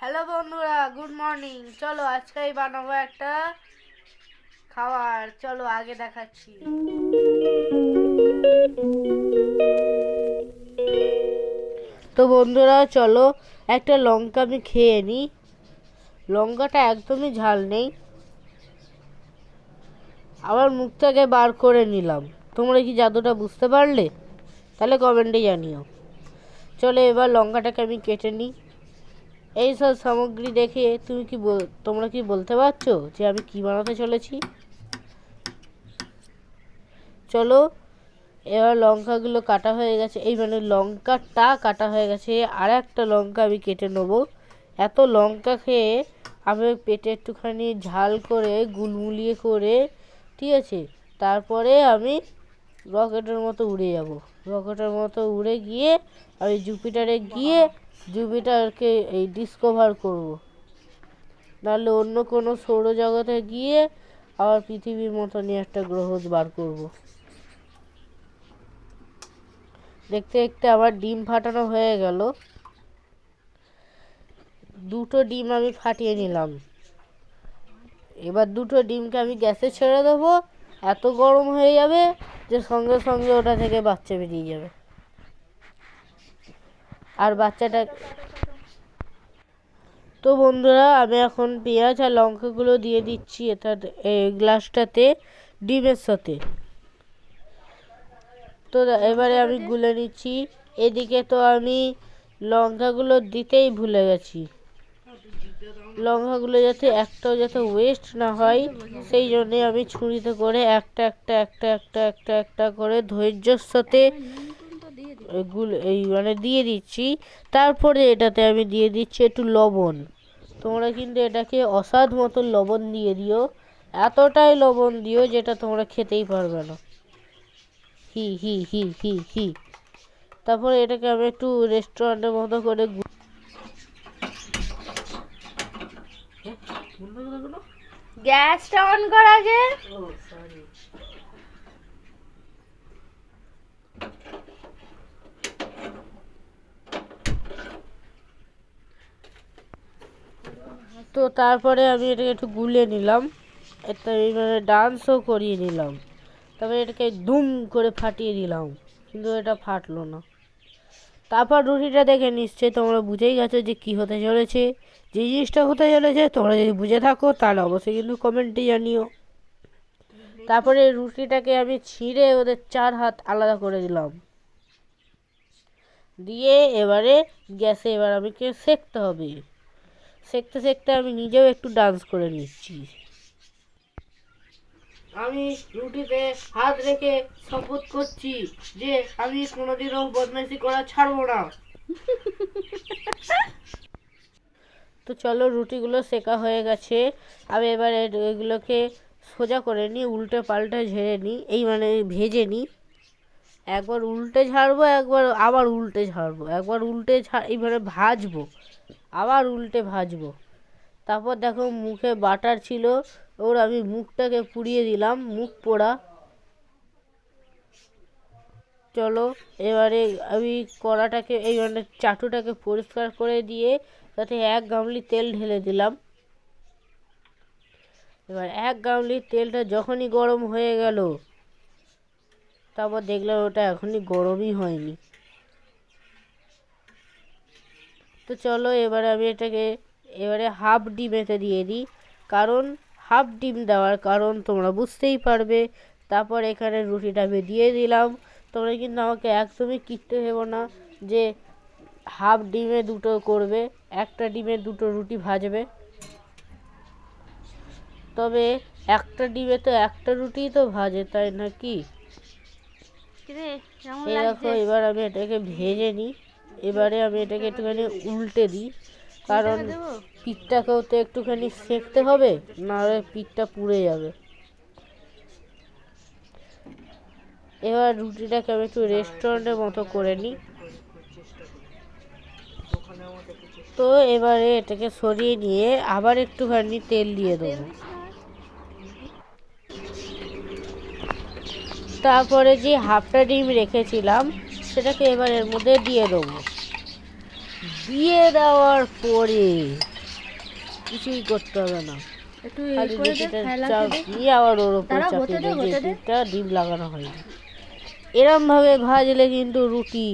Hello বন্ধুরা, good morning. চলো আজকেই বানাবো একটা খাবার। চলো আগে দেখাচ্ছি। তো বন্ধুরা, চলো একটা লঙ্কা আমি খেয়ে নিই লঙ্কাটা একদমই ঝাল নেই। আবার মুখ থেকে বার করে নিলাম। তোমরা কি জাদুটা বুঝতে পারলে? তাহলে কমেন্টে জানিও। চলো এবার লঙ্কাটাকে আমি কেটে নিই। এই সব সামগ্রী দেখে তুমি কি তোমরা কি বলতে পারছ যে আমি কি বানাতে চলেছি? চলো, এবার লঙ্কাগুলো কাটা হয়ে গেছে। এই মানে লঙ্কাটা কাটা হয়ে গেছে। আর একটা লঙ্কা আমি কেটে নেব। এত লঙ্কা খেয়ে আমি পেটে একটুখানি ঝাল করে, গুলমুলিয়ে করে, ঠিক আছে? তারপরে আমি রকেটের মতো উড়ে যাব। রকেটের মতো উড়ে গিয়ে আমি জুপিটারে গিয়ে জুপিটারকে এই ডিসকভার করব। নাহলে অন্য কোনো সৌরজগতে গিয়ে আবার পৃথিবীর মতনই একটা গ্রহ বার করব। দেখতে দেখতে আবার ডিম ফাটানো হয়ে গেল। দুটো ডিম আমি ফাটিয়ে নিলাম। এবার দুটো ডিমকে আমি গ্যাসে ছেড়ে দেবো। এত গরম হয়ে যাবে যে সঙ্গে সঙ্গে ওটা থেকে বাচ্চা বেরিয়ে যাবে। আর বাচ্চাটা তো বন্ধুরা, আমি এখন পেঁয়াজ আর লঙ্কাগুলো দিয়ে দিচ্ছি এটা গ্লাসটাতে, ডিমের সাথে। তো এবারে আমি গুলে নিচ্ছি। এদিকে তো আমি লঙ্কাগুলো দিতেই ভুলে গেছি। লঙ্কাগুলো যাতে একটাও যাতে ওয়েস্ট না হয়, সেই জন্যে আমি ছুরিতে করে একটা একটা একটা একটা একটা একটা করে ধৈর্যর সাথে গুল এই মানে দিয়ে দিচ্ছি। তারপরে এটাতে আমি দিয়ে দিচ্ছি একটু লবণ। তোমরা কিন্তু এটাকে অসাধ মতো লবণ দিয়ে দিও। এতটাই লবণ দিও যেটা তোমরা খেতেই পারবে না। হি হি হি হি হি। তারপরে এটাকে আমি একটু রেস্টুরেন্টের মতো করে গু- গ্যাসটা অন কর আগে। তো তারপরে আমি এটাকে একটু গুলে নিলাম। এটা এইভাবে ডান্সও করিয়ে নিলাম। তারপরে এটাকে দুম করে ফাটিয়ে দিলাম। কিন্তু এটা ফাটলো না। তারপর রুটিটা দেখে নিশ্চয়ই তোমরা বুঝেই গেছো যে কি হতে চলেছে। যে জিনিসটা হতে চলেছে, তোমরা যদি বুঝে থাকো, তাহলে অবশ্যই কিন্তু কমেন্টে জানিও। তারপরে রুটিটাকে আমি ছিঁড়ে ওদের চার হাত আলাদা করে দিলাম। দিয়ে এবারে গ্যাসে এবার আমাকে সেঁকতে হবে। সেঁকতে সেঁকতে আমি নিজেও একটু ডান্স করে নিচ্ছি। আমি রুটিতে হাত রেখে শপথ করছি যে আমি কোনোদিনও বদমাইশি করা ছাড়বো না। তো চলো রুটিগুলো সেকা হয়ে গেছে। আমি এবার এগুলোকে সোজা করে নিই উল্টে পাল্টে ঝেড়ে নিই এই মানে ভেজে নিই। একবার উল্টে ঝাড়বো একবার আবার উল্টে ঝাড়বো একবার উল্টে ঝা এইভাবে ভাজবো। আবার উল্টে ভাজবো। তারপর দেখো মুখে বাটার ছিল ওর আমি মুখটাকে পুড়িয়ে দিলাম, মুখ পোড়া। চলো, এবারে আমি কড়াটাকে, এই মানে চাটুটাকে পরিষ্কার করে দিয়ে তাতে এক গামলি তেল ঢেলে দিলাম। এবার এক গামলি তেলটা যখনই গরম হয়ে গেল, তারপর দেখলাম ওটা এখনই গরমই হয়নি। তো চলো এবার আমি এটাকে এবারে হাফ ডিমেতে দিয়ে দিই। কারণ হাফ ডিম দেওয়ার কারণ তোমরা বুঝতেই পারবে। তারপর এখানে রুটিটা আমি দিয়ে দিলাম। তোমরা কিন্তু আমাকে একদমই কিনতে ভেবো না যে হাফ ডিমে দুটো করবে একটা ডিমে দুটো রুটি ভাজবে। তবে একটা ডিমে তো একটা রুটিই তো ভাজে তাই নাকি? দেখো এবার আমি এটাকে ভেজে নিই। এবারে আমি এটাকে একটুখানি উল্টে দিই, কারণ পিঠটাকেও তো একটুখানি সেঁকতে হবে, নাহলে পিঠটা পুড়ে যাবে। এবার রুটিটাকে আমি একটু রেস্টুরেন্টের মতো করে নিই। তো এবারে এটাকে সরিয়ে নিয়ে আবার একটুখানি তেল দিয়ে দেবো। তারপরে যে হাফটা ডিম রেখেছিলাম, সেটাকে এবার এর মধ্যে দিয়ে দেবো। দিয়ে দেওয়ার পরে কিছুই করতে হবে না। একটু দিয়ে আবার ওর ওপর চাপিয়ে দিয়ে ডিম লাগানো হয়নি। এরম ভাবে ভাজলে কিন্তু রুটি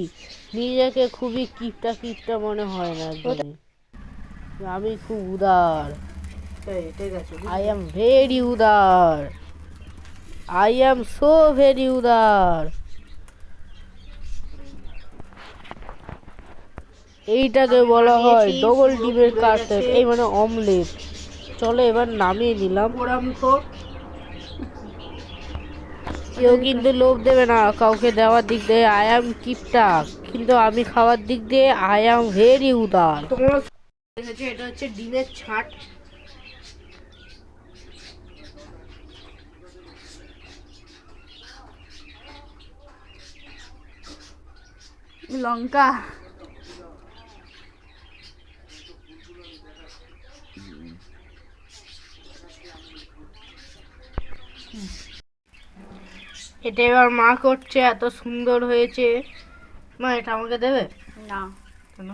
নিজেকে খুবই কিপটা কিপটা মনে হয় না। আমি খুব উদার। আই এম ভেরি উদার। আই এম সো ভেরি উদার। এইটাকে বলা হয় ডবল ডিমের কাটলেট এই মানে অমলেট চলো এবার নামিয়ে নিলাম। কেউ কিন্তু লোভ দেবে না কাউকে দেওয়ার দিক দিয়ে আই অ্যাম কিপটা কিন্তু আমি খাওয়ার দিক দিয়ে আই অ্যাম ভেরি উদার। তোমরা এটা হচ্ছে ডিমের ছাট। লঙ্কা। এটা এবার মা করছে এত সুন্দর হয়েছে। মা এটা আমাকে দেবে? না। কেন।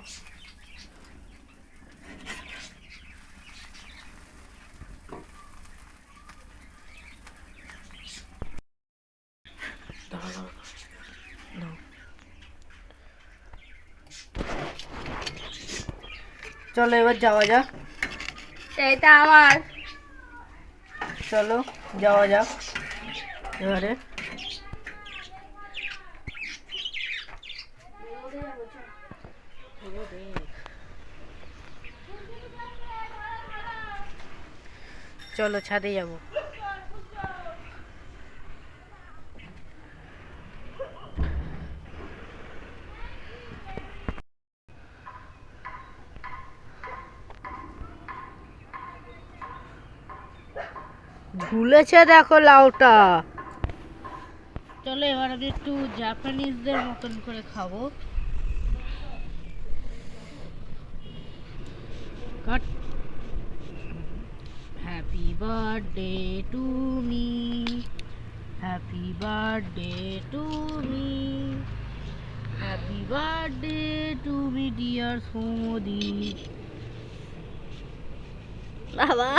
চলো এবার যাওয়া যাক। এটা আমার। চলো যাওয়া যাক এবারে। চলো ছাদে যাব। ঝুলেছে দেখো লাউটা। চলো এবার আমি একটু জাপানিজদের মতন করে খাব। Cut happy birthday to me happy birthday to me happy birthday to me dear Soumodi বাবা।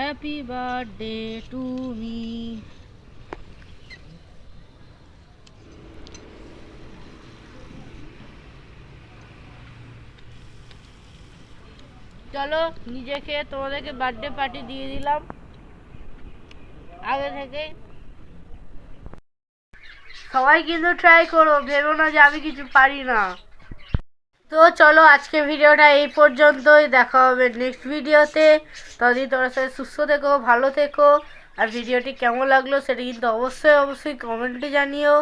হ্যাপি বার্থডে টু মি চলো, নিজেকে তোমাদেরকে বার্থডে পার্টি দিয়ে দিলাম। আগে থেকে। সবাই কিন্তু ট্রাই করো, ভেবো না যে আমি কিছু পারি না। তো চলো আজকে ভিডিওটা এই পর্যন্তই, দেখা হবে নেক্সট ভিডিওতে। ততদিন তোমার সাথে সুস্থ থেকো, ভালো থেকো। আর ভিডিওটি কেমন লাগল সেটা কিন্তু অবশ্যই অবশ্যই কমেন্টে জানিও।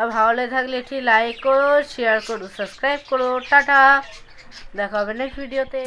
আর ভালো থাকলে একটি লাইক করো শেয়ার করো সাবস্ক্রাইব করো। টাটা! দেখা হবে নেক্সট ভিডিওতে।